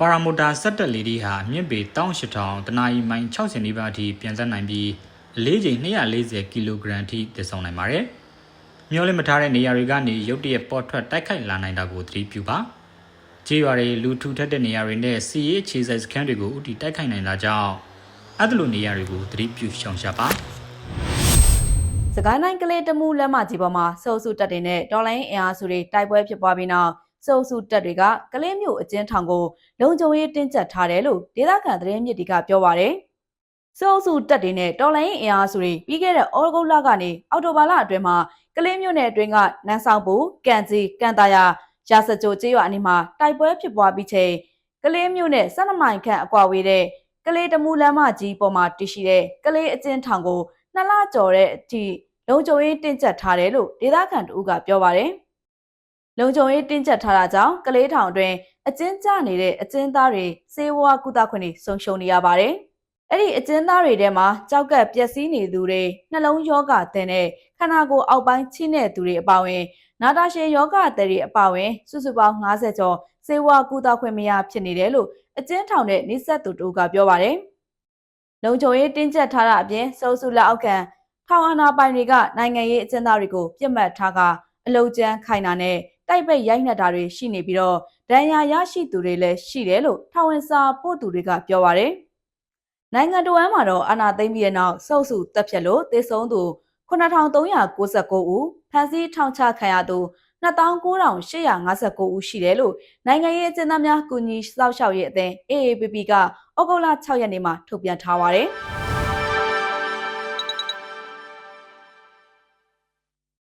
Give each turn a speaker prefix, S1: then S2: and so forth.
S1: ပါရာမိုတာစက်တက်လေးဒီဟာအမြင့်ပေ18000တနာရီမိုင်60နီးပါးအထိပြန်ဆက်နိုင်ပြီးအလေးချိန်240ကီလိုဂရမ်အထိတည်ဆောင်နိုင်ပါတယ်။မျောလင့်မထားတဲ့နေရာတွေကနေရုတ်တရက်ပေါ်ထွက်တိုက်ခိုက်လာနိုင်တာကိုသတိပြုပါ။ကြေးရွာတွေလူထူထပ်တဲ့နေရာတွေနဲ့စီရေးအခြေစိုက်စခန်းတွေကိုဥတီတိုက်ခိုက်နိုင်တာကြောင့်အဲ့ဒီလိုနေရာတွေကိုသတိပြုရှောင်ရှားပါ
S2: စကိုင်းတိုင်းကလေးတမှုလက်မကြီးပေါ်မှာစုပ်စုတက်တွေနဲ့တော်လိုင်းအင်အားစုတွေတိုက်ပွဲဖြစ်ပွားပြီးနောက် စုပ်စုတက်တွေကကလေးမျိုးအကျဉ်းထောင်ကိုလုံခြုံရေးတင်းကျပ်ထားတယ်လို့ဒေသခံသတင်းမြစ်တွေကပြောပါရယ်စုပ်စုတက်တွေနဲ့တော်လိုင်းအင်အားစုတွေပြီးခဲ့တဲ့ဩဂုတ်လကနေအောက်တိုဘာလအတွင်းမှာကလေးမျိုးနယ်အတွင်းကနန်းဆောင်ပူကန်စီကန်တာယာရာစကြိုကျေးရွာအနီးမှာတိုက်ပွဲဖြစ်ပွားပြီးချိန်ကလေးမျိုးနဲ့၁၂မိုင်ခန့်အကွာဝေးတဲ့ကလေးတမှုလမ်းမကြီးပေါ်မှာတည်ရှိတဲ့ကလေးအကျဉ်းထောင်ကိုနှစ်လကျော်တဲ့အထိလုံခြုံရေးတင်းကျပ်ထားတယ်လို့ဒေသခံတဦးကပြောပါတယ်။ လုံခြုံရေးတင်းကျပ်ထားတာကြောင့်ကလေးထောင်အတွင်းအကျဉ်းကျနေတဲ့အကျဉ်းသားတွေစေဝါကုသခွင့်တွေဆုံးရှုံးနေရပါတယ်။အဲ့ဒီအကျဉ်းသားတွေထဲမှာကြောက်ကပ်ပျက်စီးနေသူတွေနှလုံးယောဂတဲ့နဲ့ခန္ဓာကိုယ်အောက်ပိုင်းချိတဲ့သူတွေအပါအဝင် နာတာရှည်ယောဂတဲ့တွေအပါအဝင် စုစုပေါင်း90ကျော်စေဝါကုသခွင့်မရဖြစ်နေတယ်လို့အကျဉ်းထောင်တဲ့နိဆက်သူတို့ကပြောပါတယ်။လုံခြုံရေးတင်းကျပ်ထားတာအပြင်စုပ်စုလက်အောက်ခံထောင်အာဏာပိုင်တွေကနိုင်ငံရေးအကျဉ်းသားတွေကိုပြစ်မှတ်ထားကအလုကြမ်းခိုင်တာနဲ့ တိုက်ပိတ်ရိုက်နှက်တာတွေရှိနေပြီးတော့ဒဏ်ရာရရှိသူတွေလည်းရှိတယ်လို့ထောင်ဝင်စာပို့သူတွေကပြောပါရယ်နိုင်ငံတော်ဝန်မှာတော့အာဏာသိမ်းပြီးတဲ့နောက်စုပ်စုတက်ဖြတ်လို့သေဆုံးသူ9399ဦးဖမ်းဆီးထောင်ချခံရသူ29,859ဦးရှိတယ်လို့နိုင်ငံရေးအကျဉ်းသားများကူညီစောင့်ရှောက်ရေးအသင်း AAPP ကဩဂုတ်လ6ရက်နေ့မှာထုတ်ပြန်ထားပါတယ်။